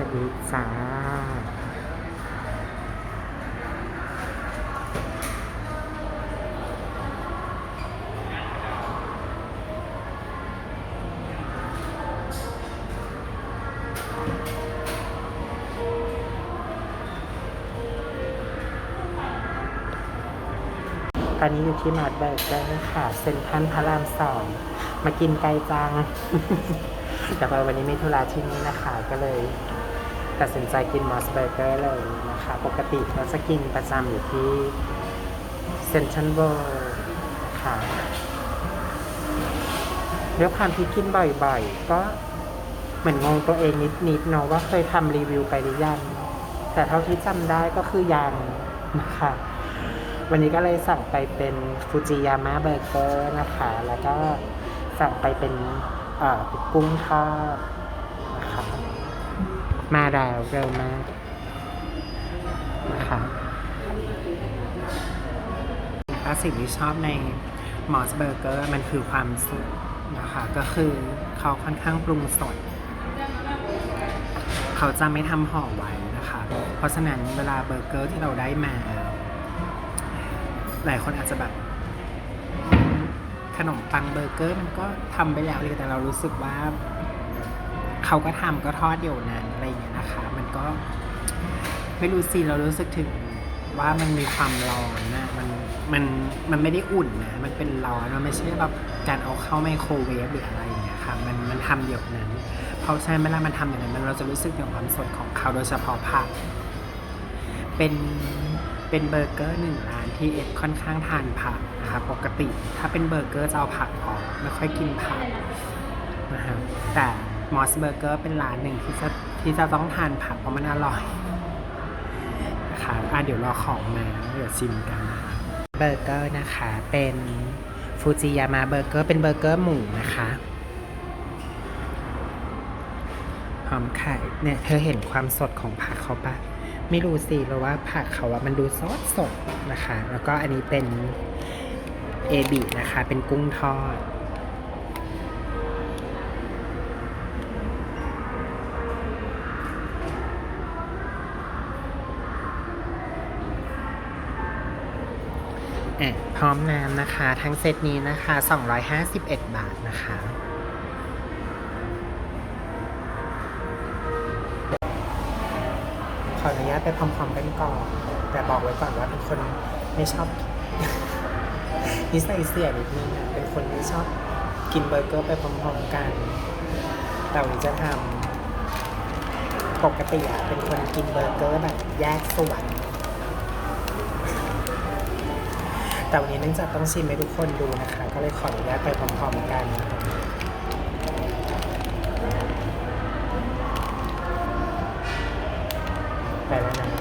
วัสดีจ้าตอนนี้อยู่ที่มาร์ทเบอร์เกอร์ค่ะ เซ็นทรัลพระรามสอง มากินไกลจัง แต่พอวันนี้มีธุระที่นี่นะคะ ก็เลย ตัดสินใจกินมอสเบอร์เกอร์เลยนะคะ ปกติเราจะกินประจำอยู่ที่เซ็นทรัลเวิลด์ค่ะด้วยความที่กินบ่อยๆ ก็เหมือนงงตัวเองนิดๆเนาะว่าเคยทำรีวิวไปหรือยัง แต่เท่าที่จำได้ก็คือยังนะคะวันนี้ก็เลยสั่งไปเป็นฟูจิยามะเบอร์เกอร์นะคะ แล้วก็สั่งไปเป็นกุ้งทอด มาแล้วเร็วมากนะคะแล้วสิ่งที่ชอบในมอสเบอร์เกอร์มันคือความสดนะคะก็คือเขาค่อนข้างปรุงสด เขาจะไม่ทำห่อไว้นะคะ เพราะฉะนั้นเวลาเบอร์เกอร์ที่เราได้มา หลายคนอาจจะแบบขนมปังเบอร์เกอร์มันก็ทำไปแล้วเลยแต่เรารู้สึกว่า เขาก็ทำก็ทอดเดี๋ยวนั้น อะไรอย่างเงี้ยนะคะ มันก็ไม่รู้สิเรารู้สึกถึงว่ามันมีความร้อนนะมันมันมันไม่ได้อุ่นนะมันเป็นร้อนมันไม่ใช่แบบการเอาเข้าไมโครเวฟหรืออะไรอย่างเงี้ยค่ะมันมันทำเดียวนั้น เพราะฉะนั้นเวลามันทำอย่างนั้นมันเราจะรู้สึกถึงความสดของเขาโดยเฉพาะผักเป็นเป็นเบอร์เกอร์หนึ่งร้านที่เอ็ดค่อนข้างทานผักนะคะปกติ ถ้าเป็นเบอร์เกอร์จะเอาผักออกไม่ค่อยกินผักนะครับแต่ มอสเบอร์เกอร์เป็นร้านหนึ่งที่จะที่จะต้องทานผักเพราะมันอร่อยนะคะอะเดี๋ยวรอของมาเดี๋ยวชิมกันเบอร์เกอร์นะคะเป็นฟูจิยามะเบอร์เกอร์เป็นเบอร์เกอร์หมูนะคะหอมไข่เนี่ยเธอเห็นความสดของผักเขาปะไม่รู้สิเพราะว่าผักเขาอะมันดูซอสสดนะคะ แล้วก็อันนี้เป็นเอบินะคะ เป็นกุ้งทอด อะพร้อมน้ำนะคะ ทั้งเซตนี้นะคะ 251 บาทนะคะขออนุญาตไปพร้อมๆกันก่อน แต่บอกไว้ก่อนว่าเป็นคนไม่ชอบนิสัยเสียนิดนึงเป็นคนไม่ชอบกินเบอร์เกอร์ไปพร้อมๆกัน แต่วันนี้จะทำปกติอะเป็นคนกินเบอร์เกอร์แบบแยกส่วน แต่วันนี้เนื่องจากต้องชิมให้ทุกคนดูนะคะ ก็เลยขออนุญาตไปพร้อมๆกันนะคะไปแล้วนะ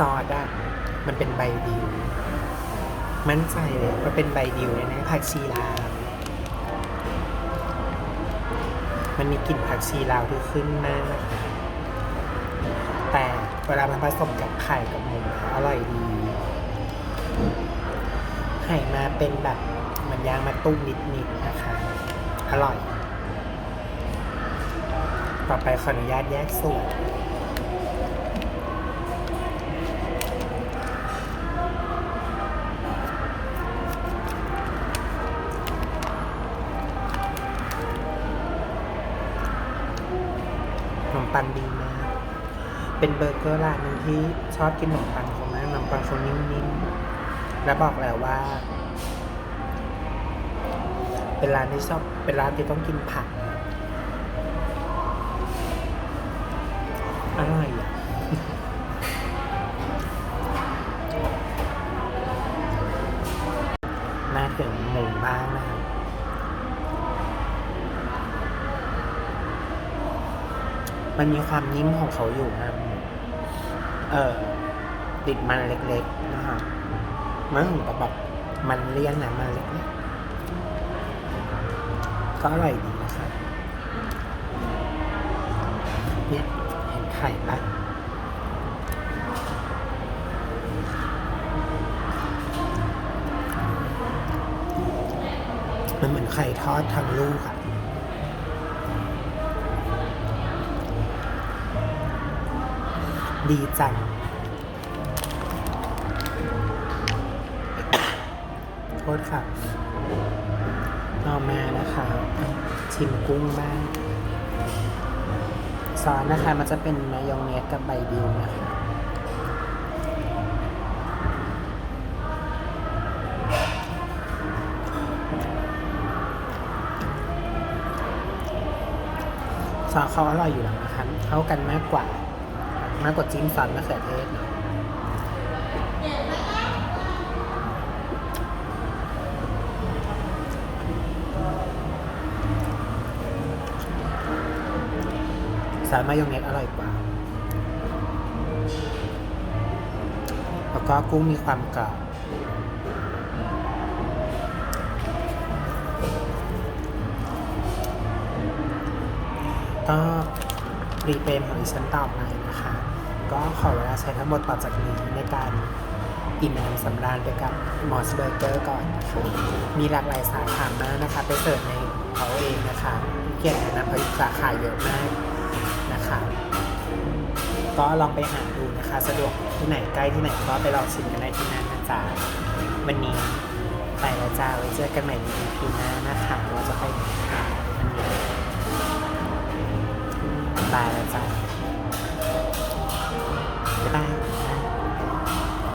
ซอสอะมันเป็นใบดิวมั่นใจเลยว่าเป็นใบดิวแน่ๆผักชีลาวมันมีกลิ่นผักชีลาวที่ขึ้นมากแต่เวลามันผสมกับไข่กับหมูอร่อยดีไข่มาเป็นแบบเหมันยางมาตุ้มนิดๆนะคะ อร่อย ต่อไปขออนุญาตแยกส่วน มปังดีมาก เป็นเบอร์เกอร์ร้านหนึงที่ชอบกินขนมปังเขามากขนมปังเขานิ่มๆ และบอกแล้วว่า เป็นร้านที่ชอบเป็นร้านที่ต้องกินผักนะอร่อยอะมาถึงหมูบ้างนะครับ มันมีความนิ่มของเขาอยู่นะเออติดมันเล็กๆนะคะมันถึงกับแบบมันเลี่ยนนะมันเล็กก็อร่อยดีนะครับเนี่ยเห็นไข่ปะมันเหมือนไข่ทอดทางลูกอะ ดีจังโทษค่ะเอมานะคะอะชิมกุ้งบ้างซอสนะคะมันจะเป็นมายองเนสกับใบบิวนะคะซอสเขาอร่อยอยู่แล้วนะคะเข้ากันมากกว่า มากกว่าจิ้มซอสมะเขือเทศเนอะซอสมายองเนสอร่อยกว่า แล้วก็กุ้งมีความกรอบก็ รีเฟรมของดิฉันต่อไปนะคะ ก็ขอเวลาใช้ทั้งหมดต่อจากนี้ในการอิ่มน้ำสำราญไปกับมอสเบอร์เกอร์ก่อนนะคะมีหลากหลายสาขามากนะคะ ไปเสิร์ชในเขาเองนะคะเขียนนะเพราะสาขาเยอะมากนะคะ ก็ลองไปหาดูนะคะ สะดวกที่ไหนใกล้ที่ไหนก็ไปลองชิมกันได้ที่นั่นนะจ๊ะวันนี้ไปแล้วจ้าไว้เจอกันใหม่ใน EP หน้านะคะว่าจะไปไหนค่ะวันนี้ บายนะจ๊ะบ๊ายบาย